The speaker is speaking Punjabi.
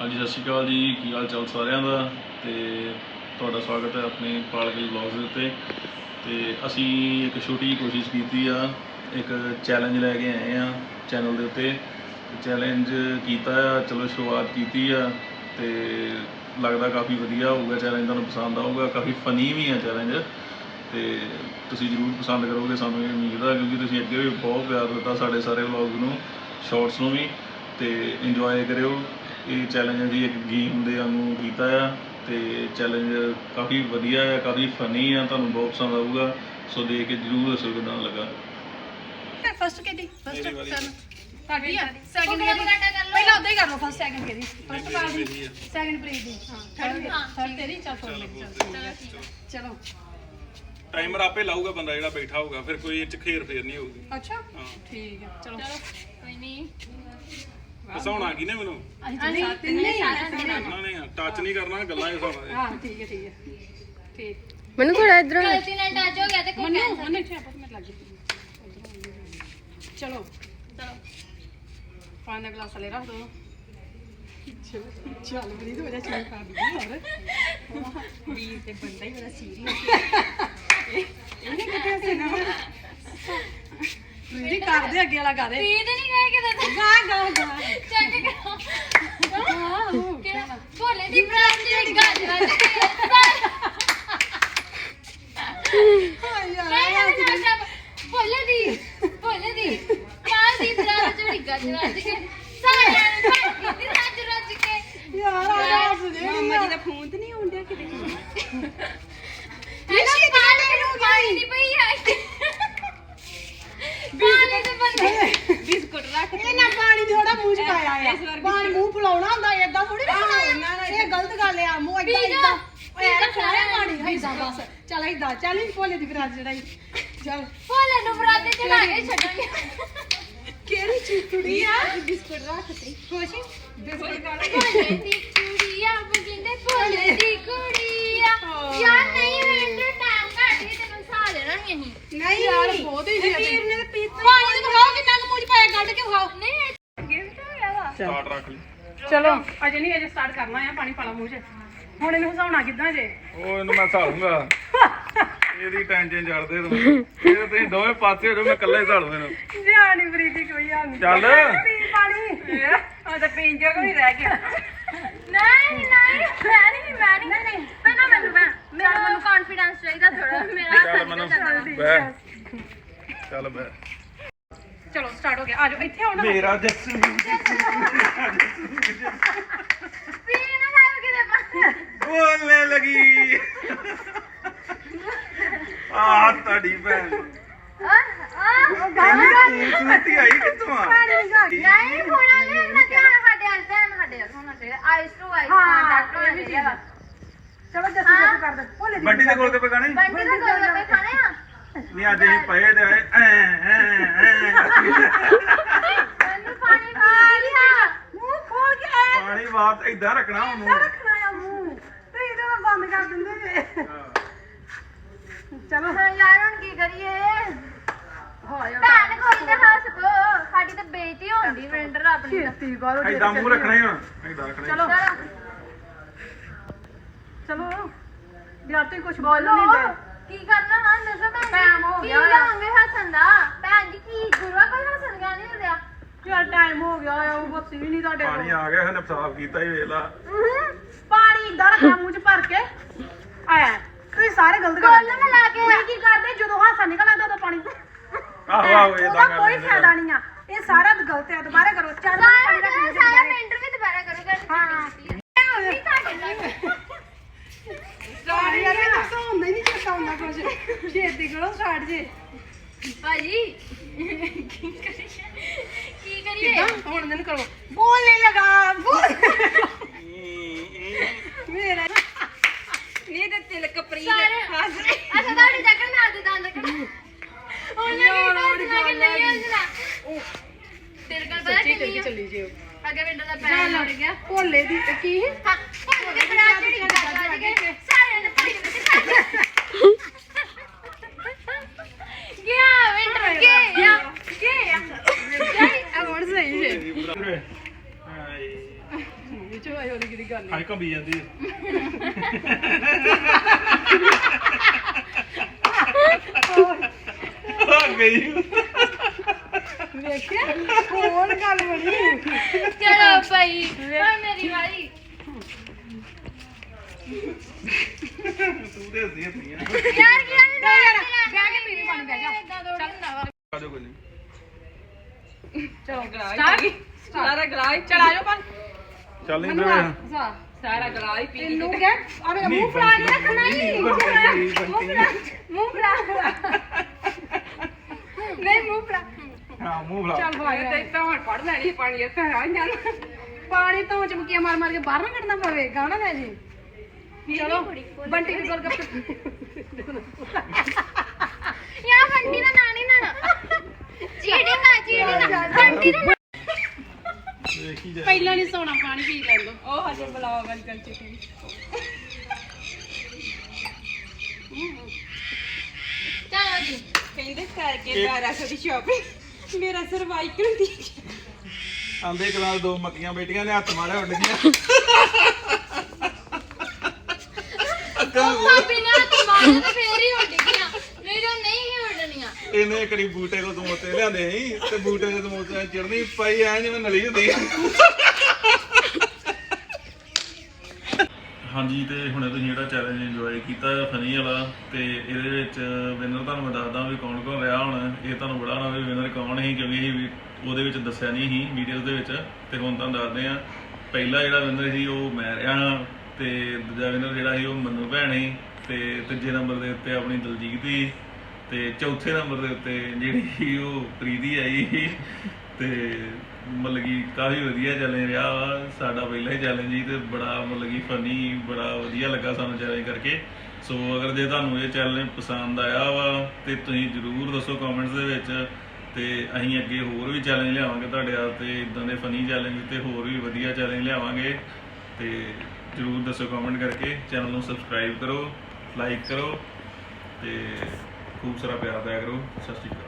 ਹਾਂਜੀ, ਸਤਿ ਸ਼੍ਰੀ ਅਕਾਲ ਜੀ। ਕੀ ਹਾਲ ਚਾਲ ਸਾਰਿਆਂ ਦਾ? ਤੇ ਤੁਹਾਡਾ ਸਵਾਗਤ ਹੈ ਆਪਣੇ ਪਾਲਗਲ ਵਲੌਗਸ ਦੇ ਉੱਤੇ। ਤੇ ਅਸੀਂ ਇੱਕ ਛੋਟੀ ਜਿਹੀ ਕੋਸ਼ਿਸ਼ ਕੀਤੀ ਆ, ਇੱਕ ਚੈਲੰਜ ਲੈ ਕੇ ਆਏ ਆ ਚੈਨਲ ਦੇ ਉੱਤੇ। ਚੈਲੰਜ ਕੀਤਾ ਆ, ਚਲੋ ਸ਼ੁਰੂਆਤ ਕੀਤੀ ਆ। ਤੇ ਲੱਗਦਾ ਕਾਫੀ ਵਧੀਆ ਹੋਊਗਾ ਚੈਲੰਜ ਤੁਹਾਨੂੰ ਪਸੰਦ ਆਊਗਾ। ਕਾਫੀ ਫਨੀ ਵੀ ਆ ਚੈਲੰਜ ਤੇ ਤੁਸੀਂ ਜਰੂਰ ਪਸੰਦ ਕਰੋਗੇ, ਸਾਨੂੰ ਇਹ ਉਮੀਦ ਆ, ਕਿਉਂਕਿ ਤੁਸੀਂ ਅੱਗੇ ਵੀ ਬਹੁਤ ਪਿਆਰ ਦਿੱਤਾ ਸਾਡੇ ਸਾਰੇ ਵਲੌਗ ਨੂੰ, ਸ਼ਾਰਟਸ ਨੂੰ ਵੀ। ਤੇ ਇੰਜੋਏ ਕਰਿਓ। ਇਹ ਚੈਲੰਜ ਅਸੀਂ ਇੱਕ ਗੇਮ ਦੇ ਵਾਂਗੂ ਕੀਤਾ ਆ ਤੇ ਚੈਲੰਜ ਕਾਫੀ ਵਧੀਆ ਆ ਕਾਫੀ ਫਨੀ ਆ ਤੁਹਾਨੂੰ ਬਹੁਤ ਪਸੰਦ ਆਊਗਾ। ਸੋ ਦੇਖ ਕੇ ਜਰੂਰ ਦੱਸੋ ਕਿਦਾਂ ਲੱਗਾ। ਫਸਟ ਕਿਹਦੀ? ਫਸਟ। ਤੁਹਾਡੀ ਆ? ਸੈਕਿੰਡ ਕਿਹਦੀ? ਪਹਿਲਾਂ ਉਦਾਂ ਹੀ ਕਰ ਲਓ ਫਸਟ ਸੈਕਿੰਡ ਕਿਹਦੀ? ਫਸਟ ਪਾਲ ਦੀ ਸੈਕਿੰਡ ਪ੍ਰੀਤ ਦੀ ਹਾਂ ਥਰਡ ਤੇਰੀ ਚਲ ਫੋਰ ਮੇਰੀ ਚਲ ਚਲੋ। ਟਾਈਮਰ ਆਪੇ ਲਾਊਗਾ ਬੰਦਾ ਜਿਹੜਾ ਬੈਠਾ ਹੋਊਗਾ ਫਿਰ ਕੋਈ ਇਹ ਚ ਖੇਰ ਫੇਰ ਨਹੀਂ ਹੋਊਗੀ। ਅੱਛਾ? ਹਾਂ। ਠੀਕ ਹੈ ਚਲੋ ਕੋਈ ਨਹੀਂ। ਹਸਾਉਣਾ ਕੀ ਨੇ ਮੈਨੂੰ? ਅਸੀਂ ਤਿੰਨੇ ਤਿੰਨੇ ਹੀ ਆ। ਤਿੰਨੇ। ਉਹਨਾਂ ਨੇ ਟੱਚ ਨਹੀਂ ਕਰਨਾ ਗੱਲਾਂ ਹੀ ਹਸਾਉਣਾ ਹਾਂ ਠੀਕ ਹੈ ਠੀਕ ਹੈ। ਠੀਕ। ਮੈਨੂੰ ਥੋੜਾ ਇਧਰ ਗਲਤੀ ਨਾਲ ਟੱਚ ਹੋ ਗਿਆ ਤੇ ਕੋਈ ਮੰਨੂ ਇੱਥੇ ਆਪਸ ਵਿੱਚ ਲੱਗ ਗਈ ਚਲੋ ਚਲੋ। ਪਾਣੀ ਦਾ ਗਲਾਸ ਲੈ ਰੱਖ ਦੋ। ਚਲੋ ਚੱਲ ਬਰੀ ਹੋ ਜਾ ਚਾਹ ਖਾ ਦੀ ਹੋਰ। ਵੀਰ ਤੇ ਬੰਦਾ ਹੀ ਬੜਾ ਸੀਰੀਅਸ ਇਹਨੇ ਕਿਤੇ ਹੱਸੇ ਨਾ ਜੀ ਕਰਦੇ ਅੱਗੇ ਵਾਲਾ ਗਾ ਦੇ। ਪੀ ਤੇ ਨਹੀਂ ਗਏ ਕਿਤੇ ਗਾ ਗਾ ਗਾ। ਚੈੱਕ ਕਰੋ ਭੋਲੇ ਦੀ ਬਰਾਤ ਜਿਹੜੀ ਗੱਜ ਵੱਜ ਕੇ ਹਾਂ ਯਾਰ। ਭੋਲੇ ਦੀ ਭੋਲੇ ਦੀ ਕਾਲ ਦੀ ਬਰਾਤ ਜਿਹੜੀ ਗੱਜ ਵੱਜ ਕੇ ਸਾਰਿਆਂ ਨੇ ਭੱਜ ਕੀਤੀ ਰੱਜ ਰੱਜ ਕੇ। ਯਾਰ ਆ ਹੱਸ ਜੇ ਮਾਮਾ ਜੀ ਦਾ ਫੋਨ ਤੇ ਨਹੀਂ ਆਉਂਦਿਆ ਕਿਤੇ ਇਹ ਪਾਣੀ ਨੂੰ ਪਾਣੀ ਨਹੀਂ ਪਈ ਹੈ ਪਾਣੀ ਦੇ ਬੰਦੇ ਬਿਸਕੁਟ ਰੱਖ ਇਹਨਾਂ ਪਾਣੀ ਥੋੜਾ ਮੂੰਹ ਚ ਪਾਇਆ ਆ ਪਾਣੀ ਮੂੰਹ ਫੁਲਾਉਣਾ ਹੁੰਦਾ ਏਦਾਂ ਥੋੜੀ ਰੱਖਣਾ ਇਹ ਗਲਤ ਏਦਾਂ। ਪੀ ਓਏ ਜਾ ਰੱਖਣਾ ਪਾਣੀ ਏਦਾਂ ਬਸ। ਚੱਲ ਏਦਾਂ ਚੱਲ ਹੀ ਭੋਲੇ ਦੀ ਫਰਾਜ ਜੜਾਈ ਚੱਲ। ਭੋਲੇ ਨੂੰ ਬਰਾਤ ਚੜਾ ਕੇ ਛੱਡਾਂਗੇ ਕਿਹੜੀ ਚੀਜ਼ ਕੁੜੀ ਆ? ਬਿਸਕੁਟ ਰੱਖ ਤੇ। ਖੁਸ਼ੀ? ਬਿਸਕੁਟ ਖਾ ਲੈ। ਭੋਲੇ ਦੀ ਕੁੜੀਆ ਬੁਝਿੰਦੇ ਭੋਲੇ ਦੀ ਕੁੜੀਆ ਯਾਰ ਨਹੀਂ ਮੈਨੂੰ ਟਾਈਮ ਘੱਟ ਹੀ ਤੈਨੂੰ ਸਾ ਦੇਣਾ ਸੀ ਅਸੀਂ। ਨਹੀਂ ਯਾਰ ਬਹੁਤ ਹੀ ਵੀਰ ਨੇ ਪੀਤਾ ਪਾਣੀ ਦਿਖਾਓ ਕਿੰਨਾ ਕੁ ਮੂੰਹ ਪਾਇਆ ਕੱਢ ਕੇ ਵਿਖਾਓ। ਨਹੀਂ ਗਿਫਟ ਹੋ ਗਿਆ ਵਾ। ਸਟਾਰਟ ਰੱਖ ਲਈ। ਚਲੋ ਅਜੇ ਨਹੀਂ ਅਜੇ ਸਟਾਰਟ ਕਰਨਾ ਆ ਪਾਣੀ ਪਾਲਾ ਮੂੰਹ 'ਚ। ਹੁਣ ਇਹਨੂੰ ਹਸਾਉਣਾ ਕਿੱਦਾਂ ਜੇ? ਉਹ ਇਹਨੂੰ ਮੈਂ ਢਾਲੂੰਗਾ ਇਹਦੀ ਟੈਨਸ਼ਨ ਛੱਡਦੇ ਤੂੰ। ਇਹ ਤੁਸੀਂ ਦੋਵੇਂ ਪਾਸੇ ਹੋ ਜਾਓ ਮੈਂ ਇਕੱਲੇ ਢਾਲੂ ਇਹਨੂੰ। ਜਾਨੀ ਪ੍ਰੀਤੀ ਕੋਈ ਹਾਲ ਨਹੀਂ ਚੱਲ। ਪੀ ਪਾਣੀ ਆ ਤਾਂ ਪੀਣ ਜੋਗਾ ਹੀ ਰਹਿ ਗਿਆ। ਨਹੀਂ ਨਹੀਂ ਮੈਂ ਨਹੀਂ ਮੈਂ ਨਹੀਂ। ਨਹੀਂ ਪਹਿਲਾਂ ਮੈਨੂੰ ਮੈਂ ਮੇਰਾ ਮੈਨੂੰ ਕੌਨਫੀਡੈਂਸ ਚਾਹੀਦਾ ਥੋੜਾ ਮੇਰਾ ਚੱਲ ਮੈਨੂੰ ਬਹਿ। ਚੱਲ ਸਟਾਰਟ ਹੋ ਗਿਆ। ਆ ਜਾਓ ਇੱਥੇ ਆਉਣਾ। ਮੇਰਾ ਜੱਸੂ ਪੀ ਨਾ ਲਾਓ ਕਿਤੇ ਪਾ ਬੋਲਨੇ ਲਗੀ ਆ ਤੁਹਾਡੀ ਭੈਣ ਆ ਆ ਕਹਿੰਦੀ ਤੂੰ ਸੁੱਤੀ ਆਈ ਕਿੱਥੋਂ ਆ? ਨਹੀਂ ਹੋਣਾ ਨਹੀਂ ਨਾ ਧਿਆਨ ਸਾਡੇ ਵੱਲ ਧਿਆਨ ਸਾਡੇ ਵੱਲ ਹੋਣਾ ਚਾਹੀਦਾ ਆਈਸ ਟੂ ਆਈਸ ਕੰਟੈਕਟ ਹੋਣਾ ਚਾਹੀਦਾ ਚਲੋ ਜੱਸੀ ਜੱਸੀ ਕਰ ਦੇ ਭੋਲੇ ਦੀ ਬੱਡੀ ਦੇ ਕੋਲ ਤੇ ਪਕਾਣੇ ਬੰਟੀ ਦਾ ਗੋਲ ਗੱਪੇ ਖਾਣੇ ਆ? ਨਹੀਂ ਅੱਜ ਅਸੀਂ ਪਏ ਦੇ ਆਏ। ਐ ਐ ਐ। ਮੈਨੂੰ ਪਾਣੀ ਪੀ ਲਿਆ ਮੂੰਹ ਖੋਲ ਕੇ ਆਇਆ। ਪਾਣੀ ਬਾਤ ਇਦਾਂ ਰੱਖਣਾ ਉਹਨੂੰ। ਰੱਖਣਾ ਆ ਮੂੰਹ। ਤੇ ਇਹਦੇ ਬੰਦ ਕਰ ਦਿੰਦੇ ਜੇ ਚਲੋ। ਹਾਂ ਯਾਰ ਹੁਣ ਕੀ ਕਰੀਏ? ਹੋ ਜਾ ਭੈਣ ਕੋਈ ਤੇ ਹੱਸ ਪੋ। ਸਾਡੀ ਤਾਂ ਬੇਇੱਜ਼ਤੀ ਹੁੰਦੀ ਫਰੈਂਡਰ ਆਪਣੀ ਤਾਂ ਛੇਤੀ ਕਰੋ ਇਦਾਂ ਮੂੰਹ ਰੱਖਣਾ ਹੀ ਹੁਣ ਇਦਾਂ ਰੱਖਣਾ ਚਲੋ। ਚਲੋ ਚਲੋ ਯਾਰ ਤੁਸੀਂ ਕੁਝ ਬੋਲੋ ਨਹੀਂ ਬੋਲੋ ਦੇ ਕੀ ਕਰਨਾ ਹਾਂ ਦੱਸੋ ਭੈਣ ਜੀ Time ਹੋ ਕੀ ਗਿਆ। ਆ। ਲਾਉਂਗੇ ਹੱਸਣ ਦਾ? ਭੈਣ ਜੀ ਕੀ ਗੁਰੂਆ ਕੋਈ ਹੱਸਣ ਗਾ ਨਹੀਂ ਹੁੰਦਿਆ? ਯਾਰ ਟਾਈਮ ਹੋ ਗਿਆ ਆ ਉਹ ਬੱਤੀ ਵੀ ਨਹੀਂ ਤੁਹਾਡੇ ਪਾਣੀ ਕੋਲ। ਆ ਗਿਆ ਇਹਨੇ ਸਾਫ਼ ਕੀਤਾ ਹੀ ਵੇਖ ਲਾ। ਪਾਣੀ ਇਦਾਂ ਰੱਖਣਾ ਮੂੰਹ ਚ ਭਰ ਕੇ। ਆਇਆ। ਤੁਸੀਂ ਸਾਰੇ ਗਲਤ ਕੋਲ ਕਰਦੇ ਨਾ ਲਾ ਕੇ ਤੁਸੀਂ ਕੀ ਕਰਦੇ? ਜਦੋਂ ਹਾਸਾ ਨਿਕਲ ਆਉਂਦਾ ਉਦੋਂ ਪਾਣੀ ਆਹੋ ਆਹੋ ਉਹਦਾ ਇਦਾਂ ਕਰ ਕੋਈ ਫਾਇਦਾ। ਨਹੀਂ ਆ। ਇਹ ਸਾਰਾ ਗਲਤ ਹੈ ਦੁਬਾਰਾ ਕਰੋ। ਚੱਲ ਸਾਰਾ ਸਾਰਾ ਦੁਬਾਰਾ। ਮਿੰਟ ਵੀ ਦੁਬਾਰਾ ਕਰੂਗਾ ਹਾਂ। ਨਹੀਂ ਤੁਹਾਡੇ ਨਾਲ ਯਾਰ ਇਹ ਤਾਂ ਹੁੰਦਾ ਹੀ ਨਹੀਂ ਚੇਤਾ ਹੁੰਦਾ ਕੁਝ ਛੇਤੀ ਕਰੋ ਸਟਾਰਟ ਜੇ। ਭਾਜੀ ਕੀ ਕਰੀਏ? ਕੀ ਕਰੀਏ? ਹੁਣ ਦਿਨ ਕਰੋ ਬੋਲਨੇ ਲਗਾ। ਬੋਲ ਮੇਰਾ ਸਾਰੇ ਅੱਛਾ ਤੁਹਾਡੀ ਜਗ੍ਹਾ ਨਾਲ ਦੇ ਦੰਦ ਕੱਢ ਉਹਨੇ ਵੀ ਦੱਸਣਾ ਕਿ ਨਹੀਂ ਹੱਸਣਾ ਤੇਰੇ ਕੋਲ ਪਤਾ ਸੱਚੀ ਕਿੰਨੀ ਚੱਲੀ ਆ? ਚੱਲੀ ਜੇ ਅੱਗੇ ਵਿੰਡੋ ਦਾ ਪੈਰ ਲੜ ਗਿਆ। ਭੋਲੇ ਦੀ ਕੀ? ਹਾਂ ਭੁੱਲ ਕੇ ਬੜਾ ਜਿਹੜੀ ਗੱਲ ਵੱਜ ਗਈ ਸਾਰਿਆਂ ਨੇ ਭੱਜ ਕੇ ਗਿਆ ਵਿੰਡੋ ਗਿਆ। ਗਿਆ। ਆ ਹੁਣ ਸਹੀ ਜੇ ਹਾਏ। ਵਿੱਚ ਇਹ ਉਹਦੀ ਕਿਹੜੀ ਗੱਲ ਹਾਈ ਕੰਬੀ ਜਾਂਦੀ ਹੈ। ਆ ਗਈ। ਵੇਖਿਆ? ਹੋਰ ਗੱਲ ਬਣੀ। ਚਲੋ ਭਾਈ ਹੁਣ ਮੇਰੀ ਵਾਰੀ। ਤੂੰ ਦੇ ਹੱਸੀ ਹੱਸੀ ਆ। ਯਾਰ ਕੀ ਆ? ਜਾ ਯਾਰ ਬਹਿ ਕੇ ਪੀਣੀ ਪਾਣੀ ਬਹਿ ਜਾ। ਆ ਜਾਓ ਕੋਈ ਨਹੀਂ ਚਲੋ ਗਲਾਸ ਸਾਰਾ ਗਲਾਸ ਚਲ ਆ ਜਾਓ ਪਰ ਚੱਲ ਨਹੀਂ ਆ ਸਾ ਸਾਰਾ ਗਲਾਸ ਹੀ ਪੀ ਤੈਨੂੰ ਕਹਿ ਆ ਮੇਰਾ ਮੂੰਹ ਫੜਾ ਕੇ ਰੱਖਣਾ ਹੀ ਮੂੰਹ ਫੜਾ ਮੂੰਹ ਫੜਾ ਮੂੰਹ ਫੜਾ। ਨਹੀਂ ਮੂੰਹ ਫੜਾ। ਹਾਂ ਮੂੰਹ ਬੁਲਾ ਚੱਲ ਭਾਈ ਤੇ ਤਾਂ ਹੁਣ ਪੜ ਲੈਣੀ ਪਾਣੀ ਇੱਥੇ ਆ ਜਾਣਾ ਪਾਣੀ ਤੋਂ ਚਮਕੀਆਂ ਮਾਰ ਮਾਰ ਕੇ ਬਾਹਰ ਨਾ ਕੱਢਣਾ ਪਵੇ ਗਾਣਾ ਲੈ ਜੀ। ਚਲੋ ਬੰਟੀ ਦੇ ਗੋਲਗੱਪੇ ਯਾ ਬੰਟੀ ਦਾ ਨਾਂ ਨਹੀਂ ਨਾ। ਚੀੜੀ ਨਾ ਚੀੜੀ ਨਾ ਬੰਟੀ ਦਾ ਵੇਖੀ ਜਾ ਪਹਿਲਾਂ ਨਹੀਂ ਸੋਣਾ ਪਾਣੀ ਪੀ ਲੈਂਦੋ। ਉਹ ਹਜੇ ਬਲਾਵਾ ਗੱਲ ਕਰ ਚੁੱਕੀ। ਚਲੋ ਜੀ। ਕਹਿੰਦੇ ਕਰਕੇ 1200 ਦੀ ਸ਼ਾਪਿੰਗ ਮੇਰਾ ਸਰਵਾਈਕਲ ਦੀ ਆਂਦੇ ਕਲਾਸ ਦੋ ਮੱਕੀਆਂ ਬੇਟੀਆਂ ਨੇ ਹੱਥ ਮਾਰਿਆ ਉੱਡ ਗਈਆਂ ਉਹ ਬਿਨਾ ਤੁਹਾਡੇ ਤੇ ਫੇਰ ਹੀ ਉੱਡ ਗਿਆ ਨਹੀਂ ਤਾਂ ਨਹੀਂ ਹੀ ਉੱਡਣੀਆਂ ਇਹਨੇ ਕਰੀ ਬੂਟੇ ਕੋ ਸਮੋਸੇ ਲਿਆਂਦੇ ਸੀ ਤੇ ਬੂਟੇ ਦੇ ਸਮੋਸੇ ਚੜਨੀ ਪਈ, ਐ ਜਿਵੇਂ ਨਲੀ ਹੁੰਦੀ ਹਾਂਜੀ, ਤੇ ਹੁਣੇ ਤੁਸੀਂ ਜਿਹੜਾ ਚੈਲੰਜ ਇੰਜੋਏ ਕੀਤਾ ਫਨੀ ਵਾਲਾ, ਤੇ ਇਹਦੇ ਵਿੱਚ ਵਿਨਰ ਤੁਹਾਨੂੰ ਮੈਂ ਦੱਸਦਾ ਵੀ ਕੌਣ ਕੌਣ ਰਿਹਾ ਹੁਣ। ਇਹ ਤੁਹਾਨੂੰ ਬੜਾ ਨਾ ਵੀ ਵਿਨਰ ਕੌਣ ਸੀ, ਕਿਉਂਕਿ ਇਹ ਵੀ ਉਹਦੇ ਵਿੱਚ ਦੱਸਿਆ ਨਹੀਂ ਸੀ ਵੀਡੀਓਜ਼ ਦੇ ਵਿੱਚ। ਤੇ ਹੁਣ ਤੁਹਾਨੂੰ ਦੱਸਦੇ ਆ ਪਹਿਲਾ ਜਿਹੜਾ ਵਿਨਰ ਸੀ ਉਹ ਮੈਂ ਰਿਹਾ ਹਾਂ, ਤੇ ਦੂਜਾ ਵਿਨਰ ਜਿਹੜਾ ਸੀ ਉਹ ਮੰਨੂ ਭੈਣ ਸੀ, ਤੇ ਤੀਜੇ ਨੰਬਰ ਦੇ ਉੱਤੇ ਆਪਣੀ ਦਲਜੀਤ ਸੀ। ਤੇ ਚੌਥੇ ਨੰਬਰ ਦੇ ਉੱਤੇ ਜਿਹੜੀ ਉਹ ਪ੍ਰੀਤੀ ਆਈ। ਸੀ ਤੇ ਮਤਲਬ ਕਿ ਕਾਫੀ ਵਧੀਆ ਚੱਲ ਰਿਹਾ ਵਾ। ਸਾਡਾ ਪਹਿਲਾ ਹੀ ਚੈਲੰਜ ਸੀ ਤੇ ਬੜਾ ਮਤਲਬ ਕਿ ਫਨੀ ਬੜਾ ਵਧੀਆ ਲੱਗਾ ਸਾਨੂੰ ਚੈਲੰਜ ਕਰਕੇ। ਸੋ ਅਗਰ ਜੇ ਤੁਹਾਨੂੰ ਇਹ ਚੈਲੰਜ ਪਸੰਦ ਆਇਆ ਵਾ ਤੇ ਤੁਸੀਂ ਜਰੂਰ ਦੱਸੋ ਕਮੈਂਟਸ ਦੇ ਵਿੱਚ। ਤੇ ਅਸੀਂ ਅੱਗੇ ਹੋਰ ਵੀ ਚੈਲੰਜ ਲਿਆਵਾਂਗੇ ਤੁਹਾਡੇ ਵਾਸਤੇ ਇਦਾਂ ਦੇ ਫਨੀ ਚੈਲੰਜ ਤੇ ਹੋਰ ਵੀ ਵਧੀਆ ਚੈਲੰਜ ਲਿਆਵਾਂਗੇ। ਤੇ ਜਰੂਰ ਦੱਸੋ ਕਮੈਂਟ ਕਰਕੇ। ਚੈਨਲ ਨੂੰ ਸਬਸਕ੍ਰਾਈਬ ਕਰੋ ਲਾਈਕ ਕਰੋ ਤੇ ਖੂਬ ਸਾਰਾ ਪਿਆਰ ਦਿਆ ਕਰੋ। ਸਤਿ ਸ਼੍ਰੀ ਅਕਾਲ।